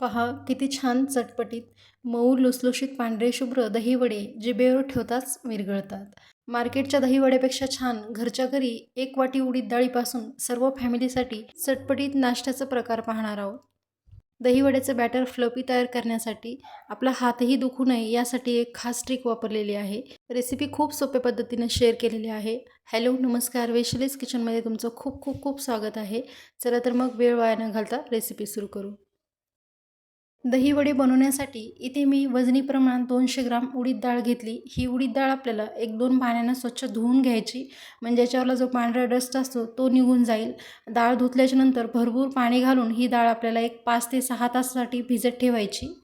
पहा किती छान चटपटीत मऊ लुसलुशीत पांढरे शुभ्र दहीवडे जिबेवर ठेवताच विरघळतात. मार्केटच्या दहीवड्यापेक्षा छान घरच्या घरी एक वाटी उडीद डाळीपासून सर्व फॅमिलीसाठी चटपटीत नाश्त्याचा प्रकार पाहणार आहोत. दहीवड्याचं बॅटर फ्लपी तयार करण्यासाठी आपला हातही दुखू नये यासाठी एक खास ट्रिक वापरलेली आहे. रेसिपी खूप सोप्या पद्धतीने शेअर केलेली आहे. हॅलो नमस्कार. वेशलीज किचनमध्ये तुमचं खूप खूप खूप स्वागत आहे. चला तर मग वेळ वाया न घालता रेसिपी सुरू करू. दहीवडे बनवण्यासाठी इथे मी वजनी प्रमाणात दोनशे ग्राम उडीद डाळ घेतली. ही उडीद डाळ आपल्याला एक दोन पाण्यानं स्वच्छ धुवून घ्यायची. म्हणजे याच्यावरला जो पांढरा डस्ट असतो तो निघून जाईल. डाळ धुतल्याच्यानंतर भरपूर पाणी घालून ही डाळ आपल्याला एक पाच ते सहा तासासाठी भिजत ठेवायची.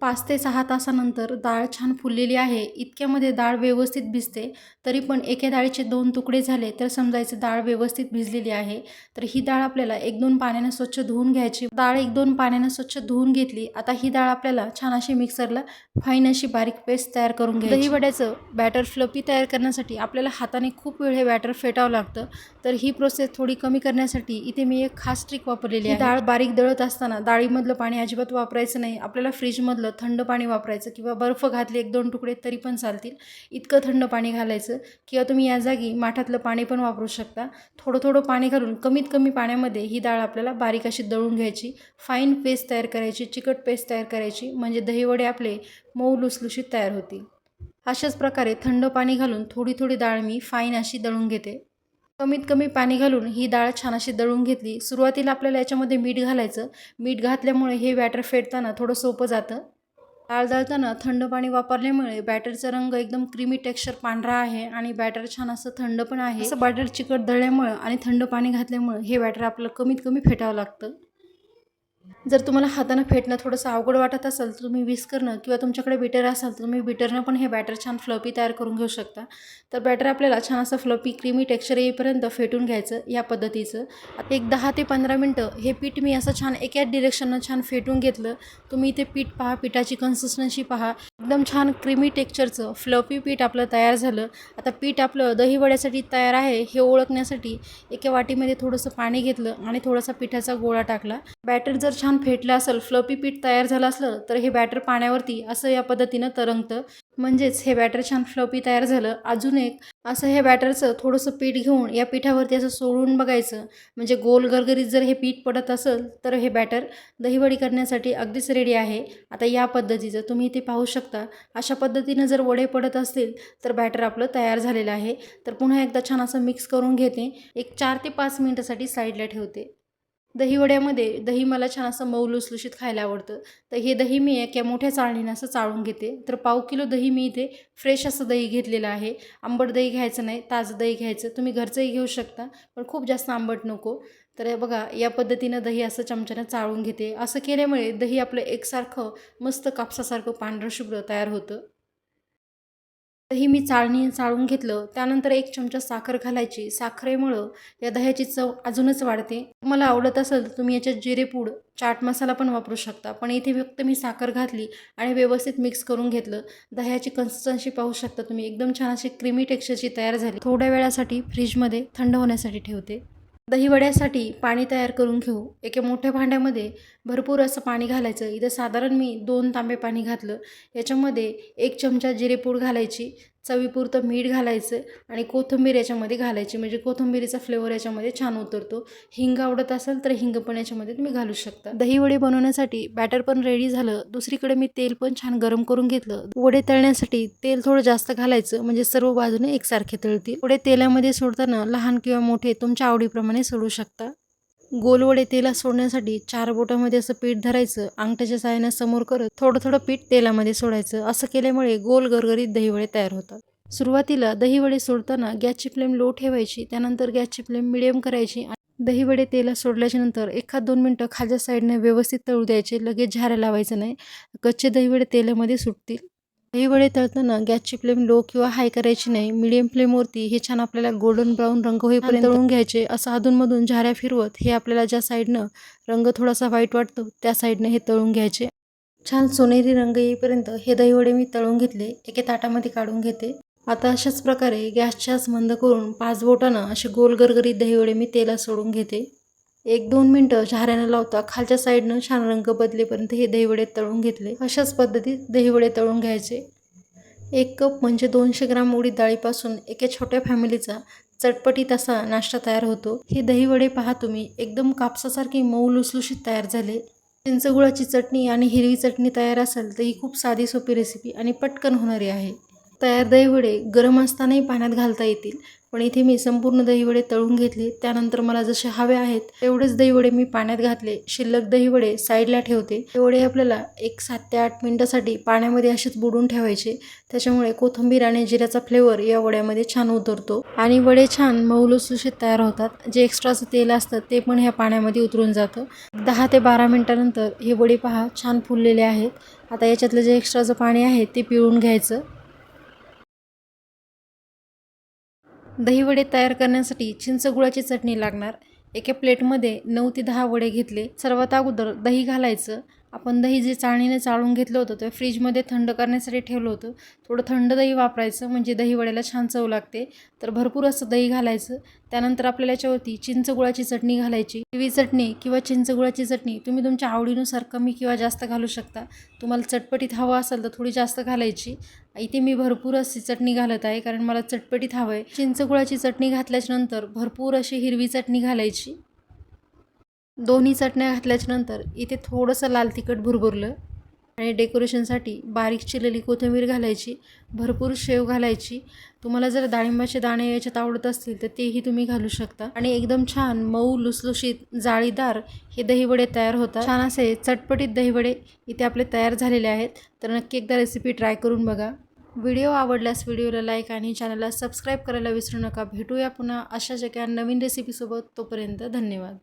पाच ते सहा तासानंतर डाळ छान फुललेली आहे. इतक्यामध्ये डाळ व्यवस्थित भिजते. तरी पण एका डाळीचे दोन तुकडे झाले तर समजायचं डाळ व्यवस्थित भिजलेली आहे. तर ही डाळ आपल्याला एक दोन पाण्यानं स्वच्छ धुवून घ्यायची. डाळ एक दोन पाण्यानं स्वच्छ धुवून घेतली. आता ही डाळ आपल्याला छान अशी मिक्सरला फाईन अशी बारीक पेस्ट तयार करून घ्यायची. दही वड्याचं बॅटर फ्लपी तयार करण्यासाठी आपल्याला हाताने खूप वेळ हे बॅटर फेटावं लागतं. तर ही प्रोसेस थोडी कमी करण्यासाठी इथे मी एक खास ट्रिक वापरलेली आहे. डाळ बारीक दळत असताना डाळीमधलं पाणी अजिबात वापरायचं नाही. आपल्याला फ्रीजमधलं थंड पाणी वापरायचं किंवा बर्फ घातले एक दोन तुकडे तरी पण चालतील. इतकं थंड पाणी घालायचं किंवा तुम्ही या जागी माठातलं पाणी पण वापरू शकता. थोडं थोडं पाणी घालून कमीत कमी पाण्यामध्ये ही डाळ आपल्याला बारीक अशी दळून घ्यायची. फाईन पेस्ट तयार करायची चिकट पेस्ट तयार करायची म्हणजे दहीवडे आपले मऊ लुसलुशीत तयार होतील. अशाच प्रकारे थंड पाणी घालून थोडी थोडी डाळ मी फाईन अशी दळून घेते. कमीत कमी पाणी घालून ही डाळ छान अशी दळून घेतली. सुरुवातीला आपल्याला याच्यामध्ये मीठ घालायचं. मीठ घातल्यामुळे हे बॅटर फेडताना थोडं सोपं जातं. डाळ दळताना थंड पाणी वापरल्यामुळे बॅटरचा रंग एकदम क्रीमी टेक्स्चर पांढरा आहे आणि बॅटर छान असं थंड पण आहे. असं बॅटर चिकट दळल्यामुळं आणि थंड पाणी घातल्यामुळं हे बॅटर आपल्याला कमीत कमी फेटावं लागतं. जर तुम्हाला हातानं फेटणं थोडंसं अवघड वाटत असेल तर तुम्ही विस्करनं किंवा तुमच्याकडे बिटर असाल तर तुम्ही बिटरनं पण हे बॅटर छान फ्लपी तयार करून घेऊ शकता. तर बॅटर आपल्याला छान असं फ्लपी क्रीमी टेक्स्चर येईपर्यंत फेटून घ्यायचं या पद्धतीचं. एक दहा ते पंधरा मिनटं हे पीठ मी असं छान एकाच डिरेक्शननं छान फेटून घेतलं. तुम्ही इथे पीठ पहा पिठाची कन्सिस्टन्सी पहा. एकदम छान क्रीमी टेक्स्चरचं फ्लपी पीठ आपलं तयार झालं. आता पीठ आपलं दहीवड्यासाठी तयार आहे हे ओळखण्यासाठी एका वाटीमध्ये थोडंसं पाणी घेतलं आणि थोडासा पिठाचा गोळा टाकला. बॅटर जर छान फेटलं असेल फ्लपी पीठ तयार झालं असलं तर हे बॅटर पाण्यावरती असं या पद्धतीनं तरंगतं. म्हणजेच हे बॅटर छान फ्लपी तयार झालं. अजून एक असं हे बॅटरचं थोडंसं पीठ घेऊन या पिठावरती असं सोडून बघायचं. म्हणजे गोल गरगरीत जर हे पीठ पडत असेल तर हे बॅटर दहीवडी करण्यासाठी अगदीच रेडी आहे. आता या पद्धतीचं तुम्ही इथे पाहू शकता. अशा पद्धतीनं जर वडे पडत असतील तर बॅटर आपलं तयार झालेलं आहे. तर पुन्हा एकदा छान असं मिक्स करून घेते. एक चार ते पाच मिनटासाठी साईडला ठेवते. दहीवड्यामध्ये दही मला छान असं मऊ लुसलुशीत खायला आवडतं. तर हे दही मी एका मोठ्या चाळणीनं असं चाळून घेते. तर पाव किलो दही मी इथे फ्रेश असं दही घेतलेलं आहे. आंबट दही घ्यायचं नाही ताजं दही घ्यायचं. तुम्ही घरचंही घेऊ शकता पण खूप जास्त आंबट नको. तर बघा या पद्धतीनं दही असं चमच्यानं चाळून घेते. असं केल्यामुळे दही आपलं एकसारखं मस्त कापसासारखं पांढरं शुभ्र तयार होतं. दही मी चाळणी चाळून घेतलं. त्यानंतर एक चमचा साखर घालायची. साखरेमुळं या दह्याची चव अजूनच वाढते. तुम्हाला आवडत असेल तर तुम्ही याच्यात जिरेपूड चाट मसाला पण वापरू शकता. पण इथे फक्त मी साखर घातली आणि व्यवस्थित मिक्स करून घेतलं. दह्याची कन्सिस्टन्सी पाहू शकता तुम्ही. एकदम छान अशी क्रीमी टेक्स्चरची तयार झाली. थोड्या वेळासाठी फ्रीजमध्ये थंड होण्यासाठी ठेवते. दहीवड्यासाठी पाणी तयार करून घेऊ. एका मोठ्या भांड्यामध्ये भरपूर असं पाणी घालायचं. इथं साधारण मी दोन तांबे पाणी घातलं. याच्यामध्ये एक चमचा जिरेपूड घालायची. चवीपुरतं मीठ घालायचं आणि कोथिंबीर याच्यामध्ये घालायची. म्हणजे कोथिंबीरीचा फ्लेवर याच्यामध्ये छान उतरतो. हिंग आवडत असेल तर हिंग पण याच्यामध्ये तुम्ही घालू शकता. दही वडे बनवण्यासाठी बॅटर पण रेडी झालं. दुसरीकडे मी तेल पण छान गरम करून घेतलं. वडे तळण्यासाठी तेल थोडं जास्त घालायचं. म्हणजे सर्व बाजूने एकसारखे तळतील. वडे तेलामध्ये सोडताना लहान किंवा मोठे तुमच्या आवडीप्रमाणे सोडू शकता. गोलवडे तेलात सोडण्यासाठी चार बोटामध्ये असं पीठ धरायचं अंगठ्याच्या साहाय्याने समोर करत थोडं थोडं पीठ तेलामध्ये सोडायचं. असं केल्यामुळे गोल गरगरीत दहीवडे तयार होतात. सुरुवातीला दहीवडे सोडताना गॅसची फ्लेम लो ठेवायची त्यानंतर गॅसची फ्लेम मिडियम करायची दहीवडे तेलात सोडल्याच्या नंतर एखाद दोन मिनटं खालच्या साईडने व्यवस्थित तळू द्यायचे लगेच झाऱ्या लावायचं नाही. कच्चे दहीवडे तेलामध्ये सुटतील. दही वडे तळताना गॅसची फ्लेम लो किंवा हाय करायची नाही मिडियम फ्लेमवरती हे छान आपल्याला गोल्डन ब्राऊन रंग होईपर्यंत तळून घ्यायचे. असं अधूनमधून झाऱ्या फिरवत हे आपल्याला ज्या साईडनं रंग थोडासा व्हाईट वाटतो त्या साईडनं हे तळून घ्यायचे. छान सोनेरी रंग येईपर्यंत हे दहीवडे मी तळून घेतले एके ताटामध्ये काढून घेते. आता अशाच प्रकारे गॅसच्याच मंद करून पाच बोटानं असे गोल गरगरीत दहीवडे मी तेलात सोडून घेते. एक दोन मिनटं झाऱ्यानं लावता खालच्या साईडनं छान रंग बदलेपर्यंत हे दहीवडे तळून घेतले. अशाच पद्धतीत दहीवडे तळून घ्यायचे. एक कप म्हणजे दोनशे ग्राम उडीद डाळीपासून एका छोट्या फॅमिलीचा चटपटीत असा नाश्ता तयार होतो. हे दहीवडे पहा तुम्ही एकदम कापसासारखे मऊ लुसलुशीत तयार झाले. चिंचगुळाची चटणी आणि हिरवी चटणी तयार असेल तर ही खूप साधी सोपी रेसिपी आणि पटकन होणारी आहे. तयार दहीवडे गरम असतानाही पाण्यात घालता येतील. पण इथे मी संपूर्ण दहीवडे तळून घेतले. त्यानंतर मला जसे हवे आहेत तेवढेच दहीवडे मी पाण्यात घातले. शिल्लक दहीवडे साईडला ठेवते. तेवडे आपल्याला एक सात ते आठ मिनटासाठी पाण्यामध्ये असेच बुडून ठेवायचे. त्याच्यामुळे कोथिंबीर आणि जिऱ्याचा फ्लेवर या वड्यामध्ये छान उतरतो. आणि वडे छान मऊ तयार होतात. जे एक्स्ट्राचं तेल असतं ते पण ह्या पाण्यामध्ये उतरून जातं. दहा ते बारा मिनटानंतर हे वडे पहा छान फुललेले आहेत. आता याच्यातलं जे एक्स्ट्राचं पाणी आहे ते पिळून घ्यायचं. दहीवडे तयार करण्यासाठी चिंचगुळाची चटणी लागणार. एका प्लेटमध्ये नऊ ते दहा वडे घेतले. सर्वात अगोदर दही घालायचं. आपण दही जे चाळणीने चाळून घेतलं होतं ते फ्रीजमध्ये थंड करण्यासाठी ठेवलं होतं. थोडं थंड दही वापरायचं म्हणजे दही वड्याला छान चव लागते. तर भरपूर असं दही घालायचं. त्यानंतर आपल्याला याच्यावरती चिंचगुळाची चटणी घालायची. हिरवी चटणी किंवा चिंचगुळाची चटणी तुम्ही तुमच्या आवडीनुसार कमी किंवा जास्त घालू शकता. तुम्हाला चटपटीत हवं असेल तर थोडी जास्त घालायची. इथे मी भरपूर अशी चटणी घालत आहे कारण मला चटपटीत हवं आहे. चिंचगुळाची चटणी घातल्याच्यानंतर भरपूर अशी हिरवी चटणी घालायची. दोन्ही चटण्या घातल्याच्यानंतर इथे थोडंसं लाल तिखट भुरभुरलं आणि डेकोरेशनसाठी बारीक चिरलेली कोथिंबीर घालायची भरपूर शेव घालायची. तुम्हाला जर डाळिंबाचे दाणे याच्यात आवडत असतील तर तेही तुम्ही घालू शकता. आणि एकदम छान मऊ लुसलुशीत जाळीदार हे दहीवडे तयार होतात. छान असे चटपटीत दहीवडे इथे आपले तयार झालेले आहेत. तर नक्की एकदा रेसिपी ट्राय करून बघा. व्हिडिओ आवडल्यास व्हिडिओला लाईक आणि चॅनलला सबस्क्राईब करायला विसरू नका. भेटूया पुन्हा अशाच एका नवीन रेसिपीसोबत तोपर्यंत धन्यवाद.